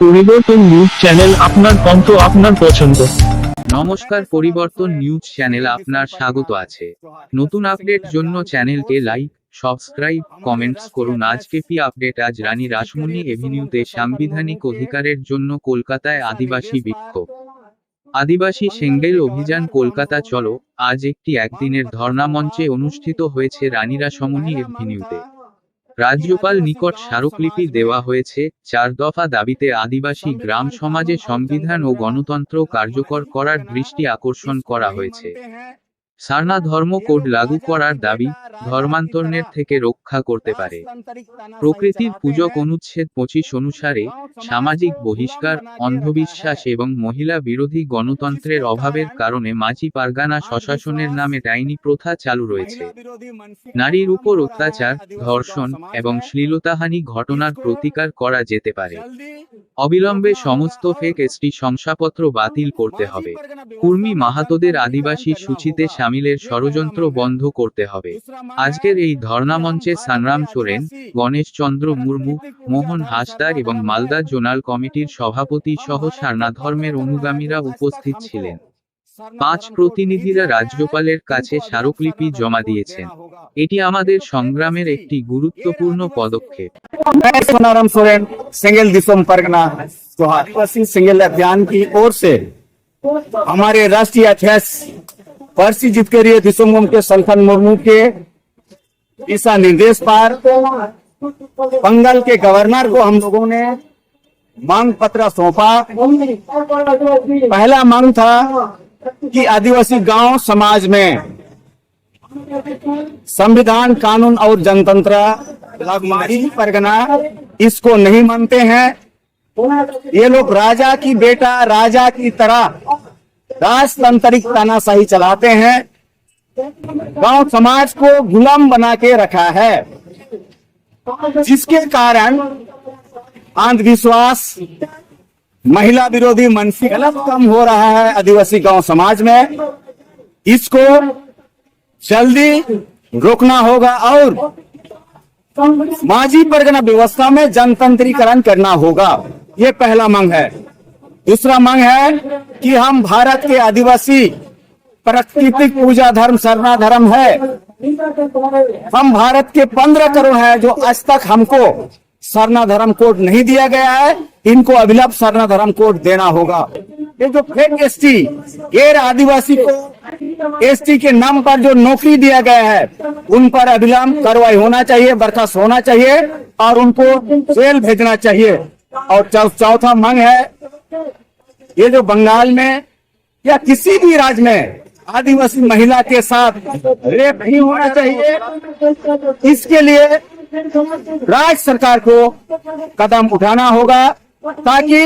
পরিবর্তন news channel আপনার কণ্ঠ আপনার পছন্দ। নমস্কার, পরিবর্তন নিউজ চ্যানেল আপনার স্বাগত আছে। নতুন আপডেট জন্য চ্যানেলকে লাইক, সাবস্ক্রাইব, কমেন্টস করুন। আজকে পি আপডেট? আজ রানী রাসমণি এভিনিউতে সাংবিধানিক অধিকারের জন্য কলকাতায় আদিবাসী বিক্ষোভ। আদিবাসী সেঙ্গেল অভিযান কলকাতা চলো, আজ একটি একদিনের ধর্ণা মঞ্চে অনুষ্ঠিত হয়েছে রানী রাসমণি এভিনিউতে। রাজ্যপাল নিকট স্মারকলিপি দেওয়া হয়েছে, চার দফা দাবিতে আদিবাসী গ্রাম সমাজে সংবিধান ও গণতন্ত্র কার্যকর করার দৃষ্টি আকর্ষণ করা হয়েছে। সারনা ধর্ম কোড লাগু করার দাবি ধর্মান্তরণের থেকে রক্ষা করতে পারে। প্রকৃতির পূজক অনুচ্ছেদ পঁচিশ অনুসারে সামাজিক বহিষ্কার অন্ধবিশ্বাস এবং মহিলা বিরোধী গণতন্ত্রের অভাবের কারণে মাঝি পারগানা স্বশাসনের নামে ডাইনি প্রথা চালু রয়েছে। নারীর উপর অত্যাচার ধর্ষণ এবং শ্লীলতাহানি ঘটনার প্রতিকার করা যেতে পারে। অবিলম্বে সমস্ত ফেক এসটি শংসাপত্র বাতিল করতে হবে। কুর্মী মাহাতোদের আদিবাসী সূচিতে সামিলের ষড়যন্ত্র বন্ধ করতে হবে আজকের এই ধর্ণা মঞ্চে সানরাম সোরেন গণেশ চন্দ্র মুর্মু মোহন হাসদার এবং মালদা জোনাল কমিটির সভাপতি সহ সারনা ধর্মের অনুগামীরা উপস্থিত ছিলেন পাঁচ প্রতিনিধিরা রাজ্যপালের কাছে স্মারকলিপি জমা দিয়েছেন এটি আমাদের সংগ্রামের একটি গুরুত্বপূর্ণ পদক্ষেপ मैं सोनाराम सोरेन सिंगल दिसोम परगना तो आदिवासी सिंगल अभियान की ओर से हमारे राष्ट्रीय अध्यक्ष पर्सी जीत के लिए दिसोम के संथन मुर्मू के दिशा निर्देश पर, बंगाल के गवर्नर को हम लोगों ने मांग पत्र सौंपा। पहला मांग था कि आदिवासी गाँव समाज में संविधान, कानून और जनतंत्र परगना इसको नहीं मानते हैं। ये लोग राजा की बेटा, राजा की तरह राजतंत्रिक तानाशाही चलाते हैं। गाँव समाज को गुलाम बना के रखा है। जिसके कारण अंधविश्वास, महिला विरोधी मानसिक गलत कम हो रहा है आदिवासी गाँव समाज में। इसको जल्दी रोकना होगा और माझी परगना व्यवस्था में जनतंत्रीकरण करना होगा। ये पहला मांग है। दूसरा मांग है कि हम भारत के आदिवासी प्राकृतिक पूजा धर्म, सरना धर्म है। हम भारत के पंद्रह करोड़ है जो आज तक हमको सरना धर्म कोड नहीं दिया गया है। इनको अभिलप सरना धर्म कोड देना होगा। ये जो फेक एसटी गैर आदिवासी को एसटी के नाम पर जो नौकरी दिया गया है, उन पर अभिलंब कार्रवाई होना चाहिए, बर्खास्त होना चाहिए और उनको जेल भेजना चाहिए। और चौथा मांग है ये जो बंगाल में या किसी भी राज्य में आदिवासी महिला के साथ रेप नहीं होना चाहिए, इसके लिए राज्य सरकार को कदम उठाना होगा ताकि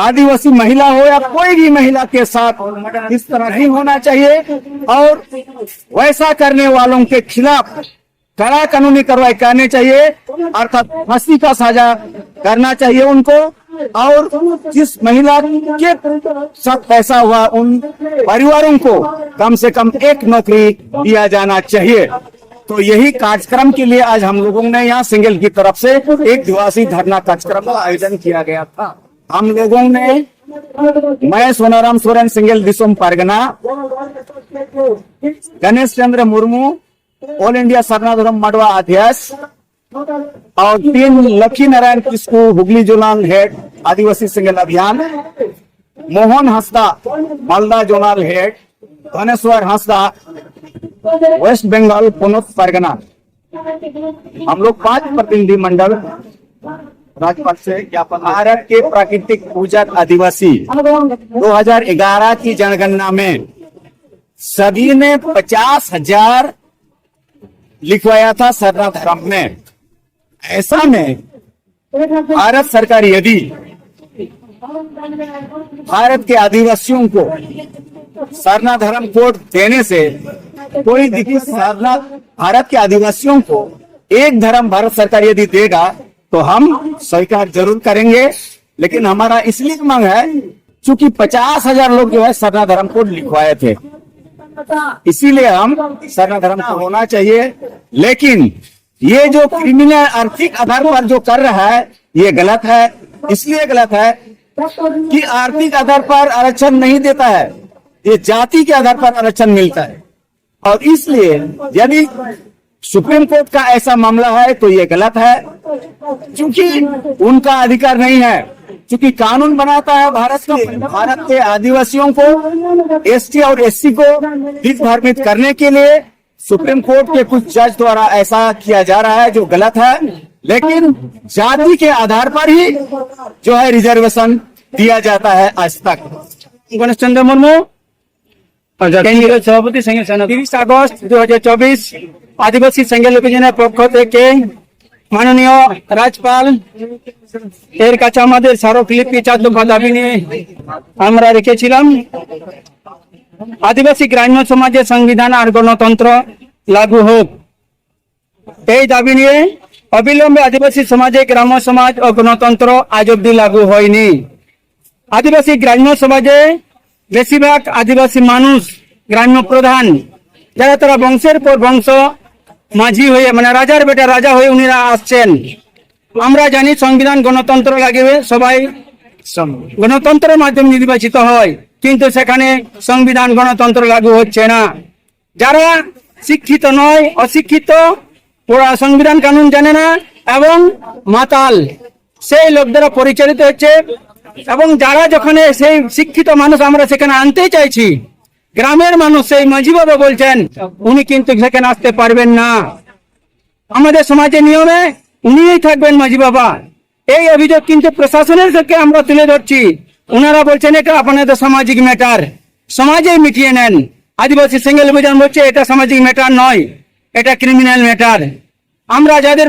आदिवासी महिला हो या कोई भी महिला के साथ इस तरह नहीं होना चाहिए। और वैसा करने वालों के खिलाफ कड़ा कानूनी कार्रवाई करनी चाहिए, अर्थात फांसी का साझा करना चाहिए उनको। और जिस महिला के साथ पैसा हुआ, उन परिवारों को कम से कम एक नौकरी दिया जाना चाहिए। तो यही कार्यक्रम के लिए आज हम लोगों ने यहाँ सिंगल की तरफ़ से एक दिवासी धरना कार्यक्रम का आयोजन किया गया था। हम लोगों ने मैं सोनाराम सोरेन, सिंगल दिसोम परगना, गणेश चंद्र मुर्मू, ऑल इंडिया सरनाधरम मडवा अध्यक्ष और तीन Lakshmi Narayan Kisku Hooghly zonal head, Adivasi Sengel Abhiyan. Mohan Hansda, Malda zonal head, Dhaneshwar Hansda, West Bengal पुनः परगना। हम लोग पाँच प्रतिनिधि मंडल, राजपथ से ज्ञापन। भारत के प्राकृतिक पूजक आदिवासी 2011 की जनगणना में सभी ने पचास हज़ार लिखवाया था सरना धर्म में ऐसा में भारत सरकार यदि भारत के आदिवासियों को सरना धर्म कोड देने से कोई दिक्कत सरना भारत के आदिवासियों को एक धर्म भारत सरकार यदि देगा तो हम स्वीकार ज़रूर करेंगे। लेकिन हमारा इसलिए मांग है, चूँकि पचास हज़ार लोग जो है सरना धर्म कोड लिखवाए थे। इसीलिए हम सरना धर्म को होना चाहिए। लेकिन ये जो क्रिमिनल आर्थिक आधार पर जो कर रहा है, ये गलत है। इसलिए गलत है कि आर्थिक आधार पर आरक्षण नहीं देता है। ये जाति के आधार पर आरक्षण मिलता है। और इसलिए यदि सुप्रीम कोर्ट का ऐसा मामला है तो ये गलत है। क्योंकि उनका अधिकार नहीं है। क्योंकि कानून बनाता है भारत के भारत के आदिवासियों को, एसटी और एससी को हित धार्मित करने के लिए। सुप्रीम कोर्ट के कुछ जज द्वारा ऐसा किया जा रहा है जो गलत है लेकिन जाति के आधार पर ही जो है रिजर्वेशन दिया जाता है आज तक গণেশ চন্দ্র মুর্মু কেন্দ্রীয় সভাপতি সেঙ্গেল সেনা তিরিশ আগস্ট দু আদিবাসী সেঙ্গেল অভিযানের পক্ষ থেকে মাননীয় রাজপাল এর কাছে আমাদের স্মারকলিপি চার দফা দাবি নিয়ে আমরা রেখেছিলাম আদিবাসী গ্রাম্য সমাজের সংবিধান আর গণতন্ত্র লাগু হোক। এই দাবি নিয়ে অবিলম্বে আদিবাসী সমাজে গ্রাম্য সমাজ ও গণতন্ত্র আজ অব্দি লাগু হয়নি। আদিবাসী গ্রাম্য সমাজে বেশিরভাগ আদিবাসী মানুষ গ্রাম্য প্রধান। যারা তারা বংশের পর বংশ মাঝি হয়ে মানে রাজার বেটা রাজা হয়ে উনিরা আসছেন। আমরা জানি সংবিধান গণতন্ত্র লাগবে সবাই গণতন্ত্রের মাধ্যমে নির্বাচিত হয়। কিন্তু সেখানে সংবিধান গণতন্ত্র লাগু হচ্ছে না। যারা শিক্ষিত নয়, অশিক্ষিত, ওরা সংবিধান কানুন জানে না এবং মাতাল। সেই লোকদেরা পরিচালিত হচ্ছে এবং যারা যখন সেই শিক্ষিত মানুষ আমরা সেখানে আনতে চাইছি, গ্রামের মানুষ সেই মাঝি বাবা বলছেন, উনি কিন্তু সেখানে আসতে পারবেন না। আমাদের সমাজের নিয়মে উনিই থাকবেন মাঝি বাবা। এই অভিযোগ কিন্তু প্রশাসনের থেকে আমরা তুলে ধরছি। ওনারা বলছেন এটা আপনাদের সামাজিক ম্যাটার সমাজে মিটিয়ে নেন। আদিবাসী সিঙ্গেল অভিযান বলছে, এটা সামাজিক ম্যাটার নয়, এটা ক্রিমিনাল ম্যাটার আমরা যাদের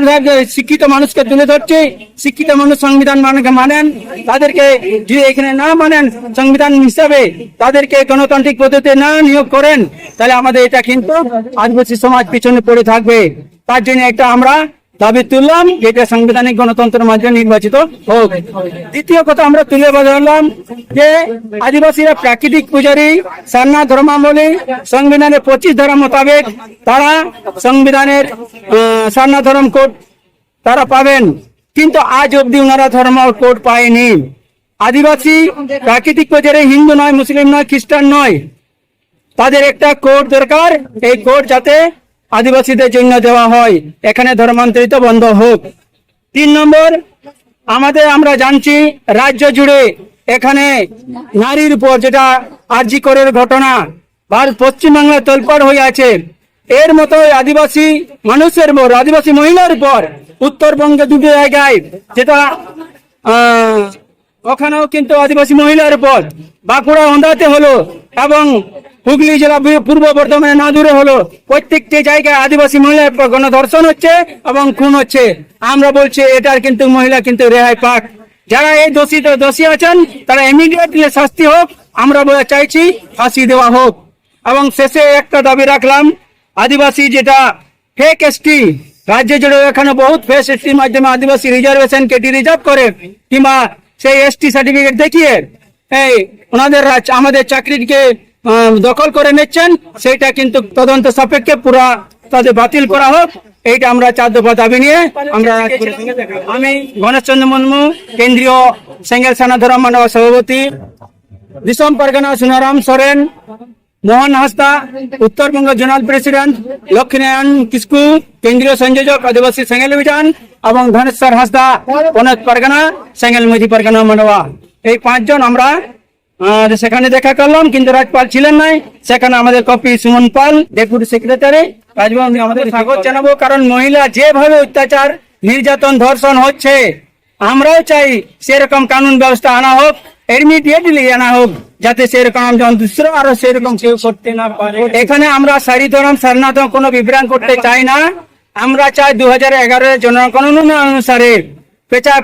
শিক্ষিত মানুষকে তুলে ধরছি, শিক্ষিত মানুষ সংবিধান মানেন, তাদেরকে যদি এখানে না মানেন, সংবিধান হিসাবে তাদেরকে গণতান্ত্রিক পদ্ধতিতে না নিয়োগ করেন, তাহলে আমাদের এটা কিন্তু আদিবাসী সমাজ পিছনে পড়ে থাকবে। তার জন্য একটা আমরা দাবি তুললাম, এটা সাংবিধানিক গণতন্ত্রের মাধ্যমে নির্বাচিত হোক। দ্বিতীয় কথা আমরা তুলে ধরলাম যে আদিবাসীরা প্রাকৃতিক পূজারী সান্না ধর্মাবলী সংবিধানের পঁচিশ ধারা মোতাবেক তারা সংবিধানের সান্না ধর্ম কোড তারা পাবেন। কিন্তু আজ অব্দি ওনারা ধর্ম কোড পায়নি। আদিবাসী, প্রাকৃতিক পূজারী, হিন্দু নয়, মুসলিম নয়, খ্রিস্টান নয়, তাদের একটা কোড দরকার। এই কোড যাতে আদিবাসীদের জন্য দেওয়া হয়। এখানে ধর্মান্তরিত বন্ধ হোক। তিন নম্বর, আমাদের আমরা জানছি রাজ্য জুড়ে এখানে নারীর উপর যেটা আরজি করের ঘটনা, ভারত পশ্চিমবাংলায় তোলপাড় হয়ে আছে। এর মতো আদিবাসী মানুষের উপর, আদিবাসী মহিলার উপর উত্তরবঙ্গে দুটো জায়গায় যেটা ওখানেও কিন্তু আদিবাসী মহিলার উপর বাঁকুড়া হন্দাতে হলো এবং হুগলি জেলা পূর্ব বর্ধমানে না দূরে হলো। প্রত্যেকটি জায়গায় আদিবাসী মহিলার গণধর্ষণ হচ্ছে এবং খুন হচ্ছে। আমরা বলছি, এটার কিন্তু মহিলা কিন্তু রেহাই পাক। যারা এই দোষী দোষী আছেন, তারা ইমিডিয়েটলি শাস্তি হোক। আমরা বলে চাইছি, ফাঁসি দেওয়া হোক। এবং শেষে একটা দাবি রাখলাম, আদিবাসী যেটা ফেক এসটি রাজ্য জুড়ে এখানে বহুত ফেস এসটির মাধ্যমে আদিবাসী রিজার্ভেশন কেটে রিজার্ভ করে, কিংবা সেই এসটি সার্টিফিকেট দেখিয়ে, এই ওনাদের আমাদের চাকরিকে দখল করে নিচ্ছেন সেটা কিন্তু তদন্ত সাপেক্ষে পুরা তাদের বাতিল করা হোক, এইটা আমরা চার দফা দাবি নিয়ে আমরা আমি গণেশ চন্দ্র মুর্মু, কেন্দ্রীয় সেঙ্গেল সেনা ধর্ম মানব সভাপতি দিসম পরগনা সুনারাম সোরেন, মোহন হাসদা উত্তরবঙ্গ জোনাল প্রেসিডেন্ট, লক্ষ্মীনারায়ণ কিসকু, কেন্দ্রীয় সংযোজক আদিবাসী সেঙ্গেল অভিযান এবং ধনেশ্বর হাসদা পনেত পারগানা, সেঙ্গেল মধি পরগনা মানবা। এই পাঁচজন আমরা সেখানে দেখা করলাম কিন্তু রাজপাল ছিলেন নাই। সেখানে আমাদের কপি সুমন পাল ডেপুটি সেক্রেটারি রাজভবন আমাদের স্বাগত জানাব কারণ মহিলা যেভাবে অত্যাচার নির্যাতন ধর্ষণ হচ্ছে আমরাও চাই সেরকম কানুন ব্যবস্থা আনা হোক ইমিডিয়েটলি আনা হোক যাতে সেরকম যেমন দুসরো আরও সেরকম কেউ করতে না পারে। এখানে আমরা সারি ধরম সারনাথম কোনো বিভ্রাম করতে চাই না। আমরা চাই দু হাজার এগারো জনগণনা অনুসারে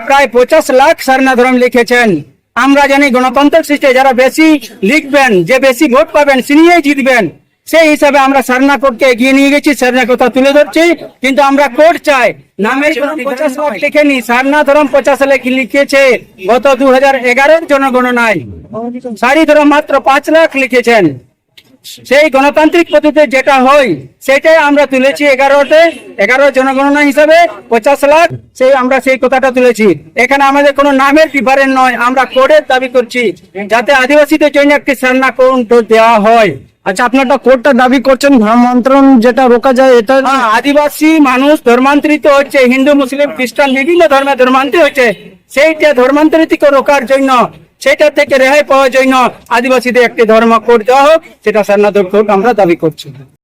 প্রায় পঞ্চাশ লাখ সারনা ধরম লিখেছেন। আমরা জানি গণতন্ত্র সৃষ্টি যারা বেশি লিখবেন, যে বেশি ভোট পাবেন সিনিয়ে জিতবেন। সেই হিসাবে আমরা সারনা কোর্টকে এগিয়ে নিয়ে গেছি সারনা কথা তুলে ধরছি। কিন্তু আমরা কোর্ট চাই। নামের পঞ্চাশ লাখ লিখেনি। সারনা ধরম পঞ্চাশ লাখ লিখেছে? গত দু হাজার এগারোর জনগণনায়। সারি ধরম মাত্র পাঁচ লাখ লিখেছেন। সেই গণতান্ত্রিক পদ্ধতিতে যেটা হয়, সেটাই আমরা তুলেছি এগারোতে। এগারো জনগণনা হিসাবে পঞ্চাশ লাখ, সেই আমরা সেই কথাটা তুলেছি। এখানে আমাদের কোনো নামের ডিফারেন্ট নয়, আমরা কোডের দাবি করছি। যাতে আদিবাসীদের জন্য একটি সান্না কোন দেওয়া হয়। আচ্ছা আপনারটা কোর্টটা দাবি করছেন ধর্মান্তরণ যেটা রোকা যায় এটা হ্যাঁ, আদিবাসী মানুষ ধর্মান্তরিত হচ্ছে হিন্দু মুসলিম খ্রিস্টান বিভিন্ন ধর্মে ধর্মান্তরিত হচ্ছে সেইটা ধর্মান্তরিত রোকার জন্য সেটা থেকে রেহাই পাওয়ার জন্য আদিবাসীদের একটি ধর্ম কোড দেওয়া হোক সেটা সান্নাদর কোর্ট আমরা দাবি করছি।